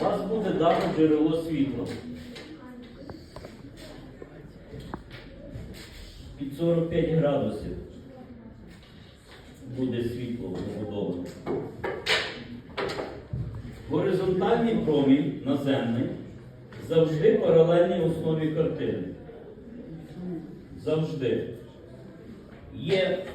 у вас буде дано джерело світла. Під 45 градусів буде світло побудоване. Горизонтальний промінь наземний завжди паралельний основі картини. Завжди. Є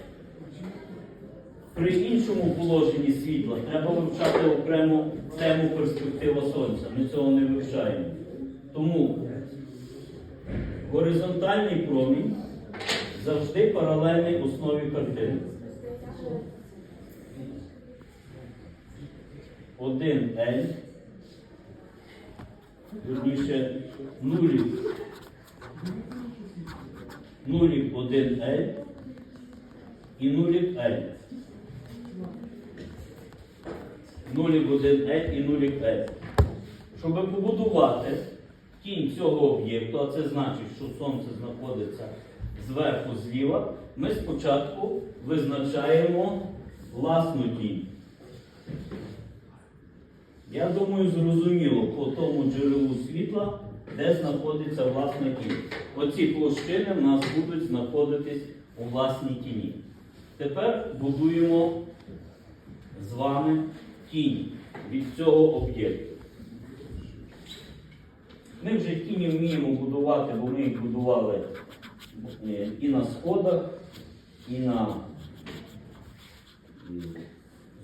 при іншому положенні світла треба вивчати окрему тему перспектива Сонця. Ми цього не вивчаємо. Тому горизонтальний промінь завжди паралельний основі картини. Один L, вірніше нулів. Нулів 1 L і нулів L. Нулів 1 L і нулів L. Щоб побудувати тінь цього об'єкту, а це значить, що Сонце знаходиться зверху зліва, ми спочатку визначаємо власну тінь. Я думаю, зрозуміло по тому джерелу світла, де знаходиться власна тінь. Оці площини в нас будуть знаходитись у власній тіні. Тепер будуємо з вами тінь від цього об'єкту. Ми вже тіні вміємо будувати, бо ми їх будували е, і на сходах, і на е,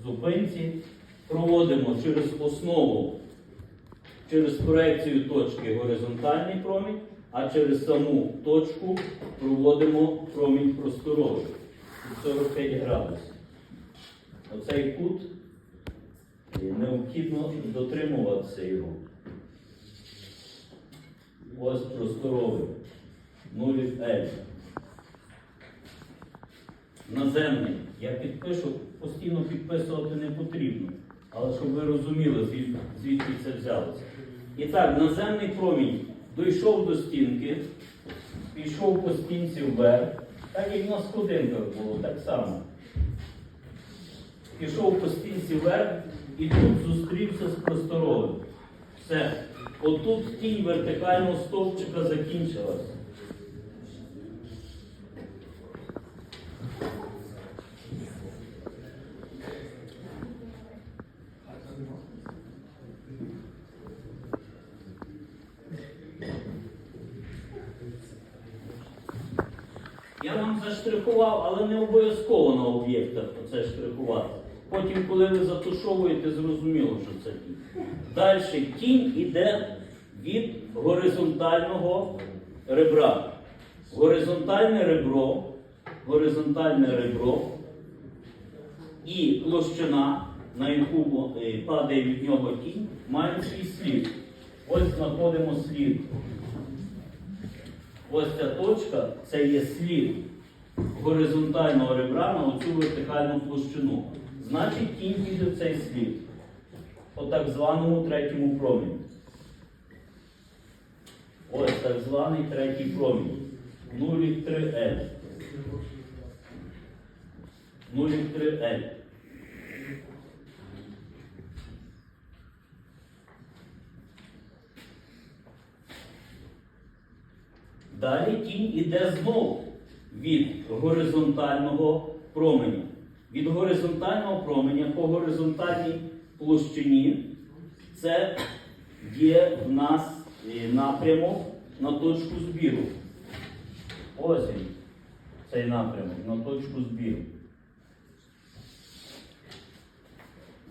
зупинці. Проводимо через основу, через проекцію точки горизонтальний промінь, а через саму точку проводимо промінь просторовий під 45 градусів. Оцей кут необхідно дотримуватися його. Ось просторовий. Нулів L. Наземний. Я підпишу, постійно підписувати не потрібно. Але щоб ви розуміли, звідки це взялося. І так, наземний промінь дійшов до стінки, пішов по стінці вверх, так як на сходинках було, так само. Пішов по стінці вверх і тут зустрівся з просторовим. Все. Отут тінь вертикального стовпчика закінчилась. Я вам заштрихував, але не обов'язково на об'єктах це штрихувати. Потім, коли ви затушовуєте, зрозуміло, що це тінь. Далі тінь іде від горизонтального ребра. Горизонтальне ребро, горизонтальне ребро і площина, на яку е, падає від нього тінь, мають свій слід. Ось знаходимо слід. Ось ця точка це є слід горизонтального ребра на оцю вертикальну площину. Значить, тінь піде в цей слід. По так званому третьому проміню. Ось так званий третій промінь. 0,3L. 0,3L. Далі тінь іде знову від горизонтального променя. Від горизонтального променя по горизонтальній площині це є в нас е, напрямок на точку збіру. Ось він, цей напрямок на точку збіру.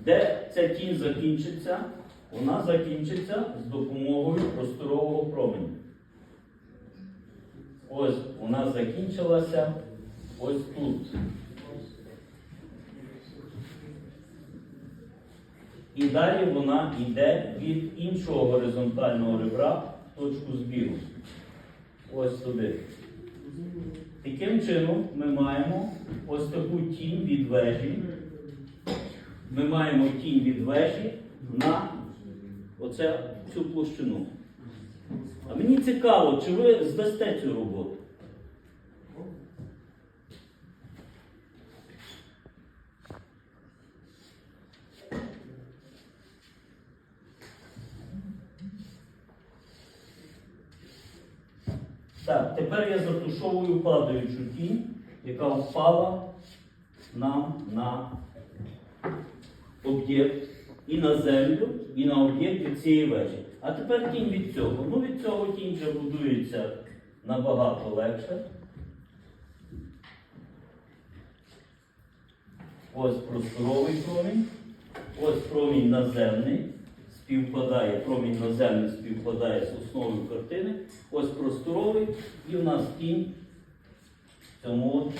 Де ця тінь закінчиться? Вона закінчиться з допомогою просторового променя. Ось вона закінчилася ось тут. І далі вона йде від іншого горизонтального ребра в точку збіру. Ось туди. Таким чином ми маємо ось таку тінь від вежі. Ми маємо тінь від вежі на оце, цю площину. А мені цікаво, чи ви здасте цю роботу? Так, тепер я затушовую падаючу тінь, яка впала нам на об'єкт і на землю, і на об'єкт від цієї вежі. А тепер тінь від цього. Ну від цього тінь вже будується набагато легше. Ось просторовий промінь, ось промінь наземний співпадає, промінь наземний співпадає з основою картини. Ось просторовий, і в нас тінь в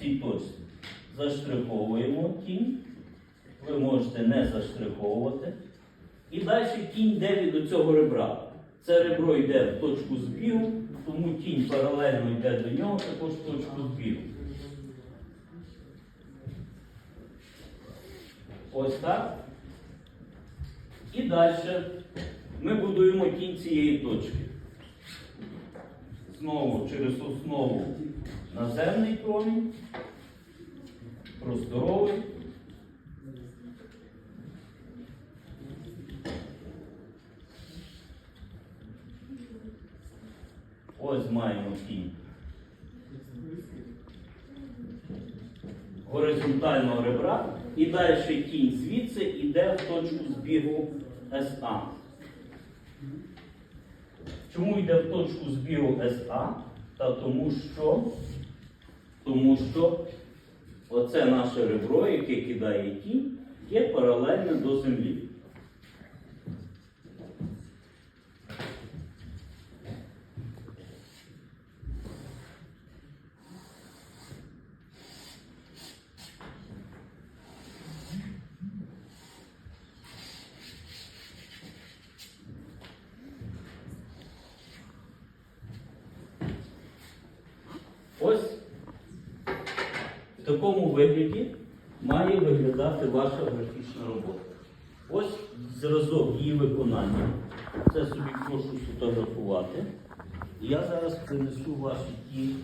цій точці. Заштриховуємо тінь. Ви можете не заштриховувати. І далі тінь йде від цього ребра. Це ребро йде в точку збігу, тому тінь паралельно йде до нього, також в точку збігу. Ось так. Далі ми будуємо тінь цієї точки. Знову через основу наземний промінь, просторовий. Ось маємо тінь. горизонтального ребра і далі тінь звідси йде в точку збігу СА. Чому йде в точку збігу СА? Та тому що, тому що оце наше ребро, яке кидає тінь, є паралельне до землі. Ось в такому вигляді має виглядати ваша графічна робота. Ось зразок її виконання. Це собі прошу сфотографувати. Я зараз принесу ваші ті